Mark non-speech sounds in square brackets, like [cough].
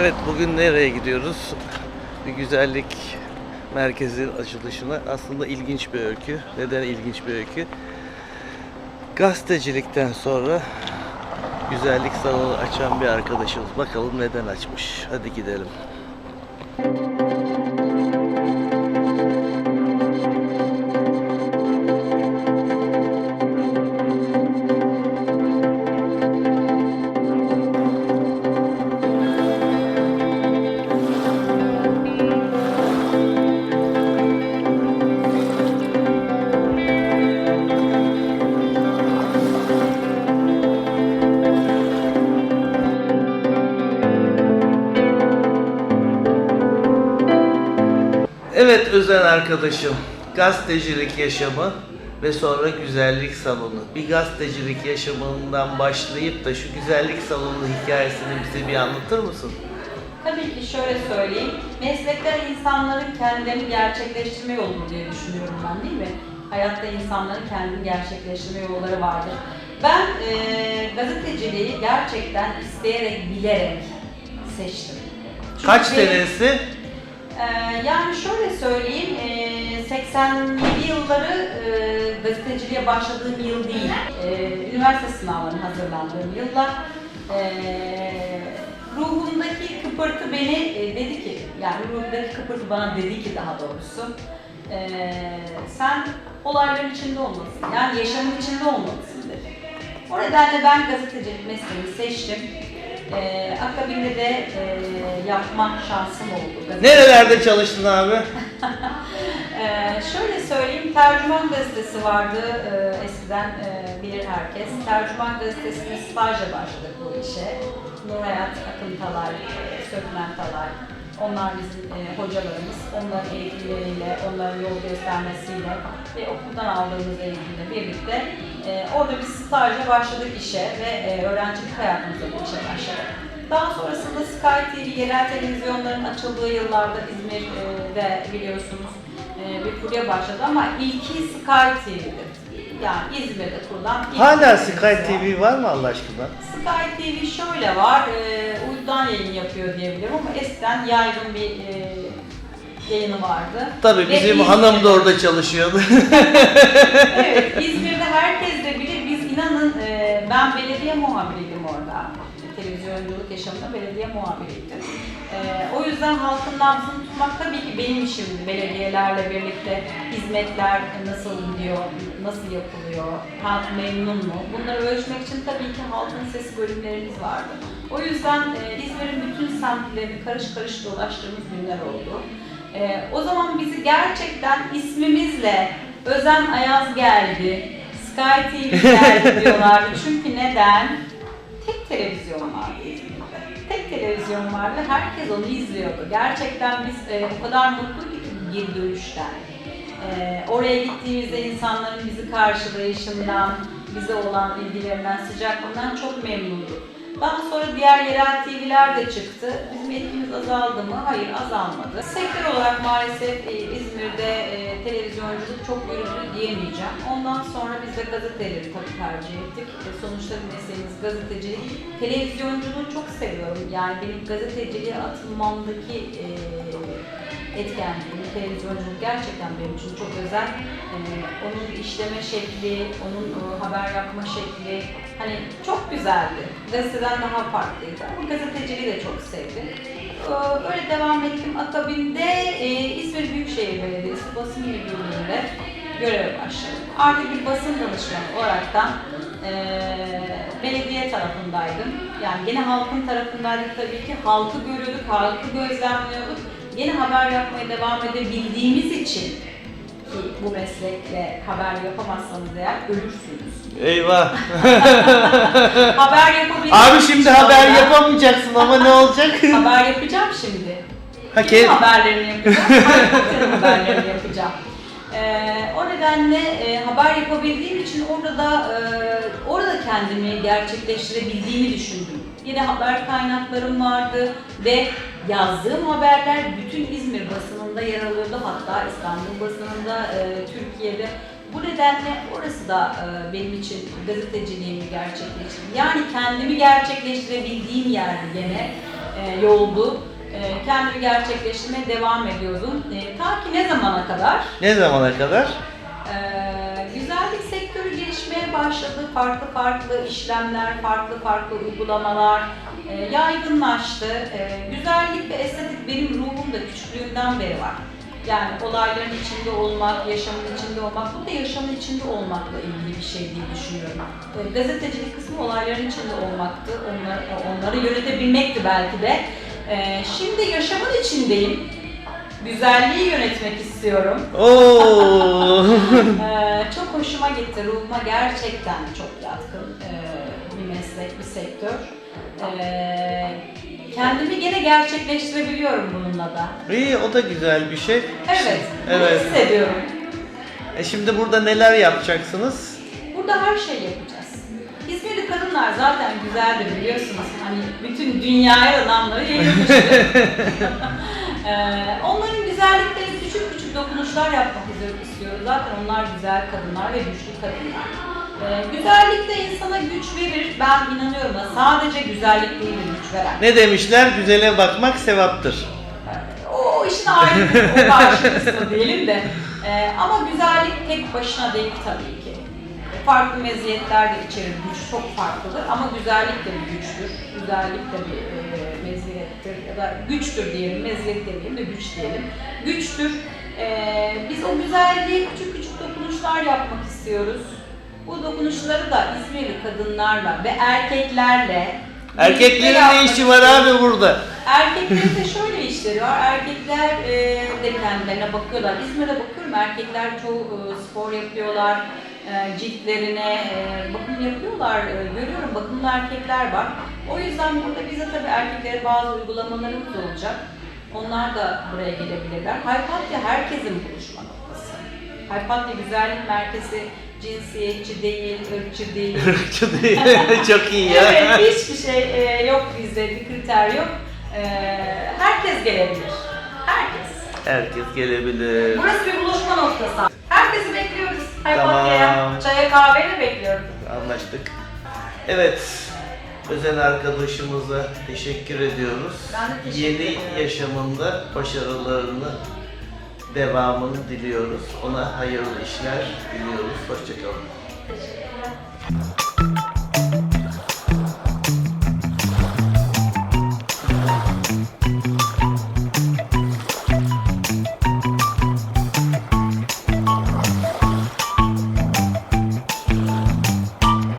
Evet bugün nereye gidiyoruz? Bir güzellik merkezi açılışına. Aslında ilginç bir öykü. Neden ilginç bir öykü? Gazetecilikten sonra güzellik salonu açan bir arkadaşımız. Bakalım neden açmış. Hadi gidelim. Evet özel arkadaşım. Gazetecilik yaşamı ve sonra güzellik salonu. Bir gazetecilik yaşamından başlayıp da şu güzellik salonu hikayesini bize bir anlatır mısın? Tabii ki şöyle söyleyeyim. Meslekler insanların kendilerini gerçekleştirme yolu mu diye düşünüyorum ben değil mi? Hayatta insanların kendini gerçekleştirme yolları vardır. Ben eee gazeteciliği gerçekten isteyerek, bilerek seçtim. Çünkü Kaç benim- senesi? Ee, yani şöyle söyleyeyim, ee, 87 yılları ee, gazeteciliğe başladığım yıl değil. Ee, üniversite sınavlarına hazırlandığım yıllar. Ruhumdaki kıpırtı beni dedi ki, yani ruhumdaki kıpırtı bana dedi ki daha doğrusu, sen olayların içinde olmalısın, yani yaşamın içinde olmalısın dedi. O nedenle ben gazetecilik mesleğini seçtim. Ee, akabinde de ee, yapma şansım oldu. Gazetecilik- Nerelerde çalıştın abi? [laughs] ee, şöyle söyleyeyim, Tercüman Gazetesi vardı ee, eskiden ee, bilir herkes. Tercüman Gazetesi'ne stajla başladık bu işe. Nurhayat Akıntalay, ee, Sökmen Talay, onlar bizim ee, hocalarımız. Onların eğitimleriyle, onların yol göstermesiyle ve okuldan aldığımız eğitimle birlikte ee, orada biz stajla başladık işe ve ee, öğrencilik hayatımıza bu işe başladık. Daha sonrasında Sky TV yerel televizyonların açıldığı yıllarda İzmir'de biliyorsunuz e, bir furya başladı ama ilki Sky TV'dir. Yani İzmir'de kurulan ilk Hala Sky. TV var mı Allah aşkına? Sky TV şöyle var, e, uydudan yayın yapıyor diyebilirim ama eskiden yaygın bir e, yayını vardı. Tabii Ve bizim İzmir'de- hanım da orada çalışıyordu. [laughs] evet, İzmir'de herkes de bilir. Biz inanın e, ben belediye muhabiriydim orada. Televizyonculuk yaşamında belediye muhabiriydim. E, o yüzden halkın nabzını tutmak tabii ki benim işimdi. Belediyelerle birlikte hizmetler nasıl gidiyor, nasıl yapılıyor, halk memnun mu? Bunları ölçmek için tabii ki halkın sesi bölümlerimiz vardı. O yüzden e, İzmir'in bütün semtlerini karış karış dolaştığımız günler oldu. E, o zaman bizi gerçekten ismimizle Özen Ayaz geldi, Sky TV geldi [laughs] diyorlardı. Çünkü neden? Tek televizyon vardı İzmir'de. Tek televizyon vardı, herkes onu izliyordu. Gerçekten biz e, o kadar mutluyduk ki geri dönüşten. E, oraya gittiğimizde insanların bizi karşılayışından, bize olan ilgilerinden, sıcaklığından çok memnunduk. Daha sonra diğer yerel TV'ler de çıktı. Bizim etkimiz azaldı mı? Hayır azalmadı. Sektör olarak maalesef e, İzmir'de e, televizyonculuk çok yürüdü diyemeyeceğim. Ondan sonra biz de gazeteleri tabii tercih ettik. E, sonuçta mesleğimiz gazetecilik. Televizyonculuğu çok seviyorum. Yani benim gazeteciliğe atılmamdaki etkenliği, televizyonculuk gerçekten benim için çok özel. Ee, onun işleme şekli, onun e, haber yapma şekli hani çok güzeldi. Gazeteden daha farklıydı ama gazeteciliği de çok sevdim. Ee, Böyle devam ettim. Akabinde e, İzmir Büyükşehir Belediyesi basın müdürlüğünde göreve başladım. Artık bir basın danışmanı olaraktan e, belediye tarafındaydım. Yani gene halkın tarafındaydık tabii ki. Halkı görüyorduk, halkı gözlemliyorduk. Yine haber yapmaya devam edebildiğimiz için ki bu meslekle haber yapamazsanız eğer ölürsünüz. Eyvah. [laughs] haber yapabildiğim Abi şimdi haber orada- yapamayacaksın ama ne olacak? [laughs] Haber yapacağım şimdi. Ha, ke- haberlerini yapacağım? [laughs] Haberlerini yapacağım. Ee, o nedenle e, haber yapabildiğim için orada da e, orada kendimi gerçekleştirebildiğimi düşündüm. Yine haber kaynaklarım vardı ve yazdığım haberler bütün İzmir basınında yer alıyordu. Hatta İstanbul basınında, e, Türkiye'de. Bu nedenle orası da e, benim için gazeteciliğimi gerçekleştirdim. Yani kendimi gerçekleştirebildiğim yerdi gene. e, yoldu. E, kendimi gerçekleştirmeye devam ediyordum. E, ta ki ne zamana kadar? Ne zamana kadar? Ee, güzellik sektörü gelişmeye başladı. Farklı farklı işlemler, farklı farklı uygulamalar e, yaygınlaştı. E, güzellik ve estetik benim ruhumda küçüklüğümden beri var. Yani olayların içinde olmak, yaşamın içinde olmak, bu da yaşamın içinde olmakla ilgili bir şey diye düşünüyorum. E, gazetecilik kısmı olayların içinde olmaktı, onları, onları yönetebilmekti belki de. E, şimdi yaşamın içindeyim. Güzelliği yönetmek istiyorum. Oo. [laughs] Ee, çok hoşuma gitti. Ruhuma gerçekten çok yatkın ee, bir meslek, bir sektör. Ee, kendimi gene gerçekleştirebiliyorum bununla da. İyi o da güzel bir şey. Evet, Evet. hissediyorum. E şimdi burada neler yapacaksınız? Burada her şey yapacağız. Kadınlar zaten güzeldir biliyorsunuz. Hani bütün dünyaya da namları yayılmıştır. [laughs] Ee, onların güzellikleri küçük küçük dokunuşlar yapmak istiyoruz. Zaten onlar güzel kadınlar ve güçlü kadınlar. Ee, güzellik de insana güç verir. Ben inanıyorum da sadece güzellik değildir güç veren. Ne demişler? Güzele bakmak sevaptır. O işin ayrı bir o kısmı diyelim de. Ee, ama güzellik tek başına değil tabii. Farklı meziyetler de içerir, güç çok farklıdır ama güzellik de bir güçtür. Güzellik de bir e, meziyettir ya da güçtür diyelim, meziyet demeyelim de güç diyelim. Güçtür. Ee, biz o güzelliğe küçük küçük dokunuşlar yapmak istiyoruz. Bu dokunuşları da İzmirli kadınlarla ve erkeklerle Erkeklerin ne işi var abi burada? Erkeklerin de şöyle işleri var. Erkekler e, de kendilerine bakıyorlar. İzmir'de bakıyorum erkekler çoğu e, spor yapıyorlar. E, ciltlerine e, bakım yapıyorlar. E, görüyorum bakımlı erkekler var. O yüzden burada bize tabii erkeklere bazı uygulamalarımız olacak. Onlar da buraya gelebilirler. Hypatia herkesin buluşma noktası. Hypatia Güzellik Merkezi cinsiyetçi değil, ırkçı değil. [laughs] Irkçı değil. [laughs] Çok iyi ya. Evet, hiçbir şey yok bizde, bir kriter yok. Herkes gelebilir. Herkes. Herkes gelebilir. Burası bir buluşma noktası. Tamam. Çaya kahveyle bekliyorum. Anlaştık. Evet. Özel arkadaşımıza teşekkür ediyoruz. Ben de teşekkür Yeni ederim. yaşamında başarılarını devamını diliyoruz. Ona hayırlı işler diliyoruz. Hoşçakalın. Teşekkürler.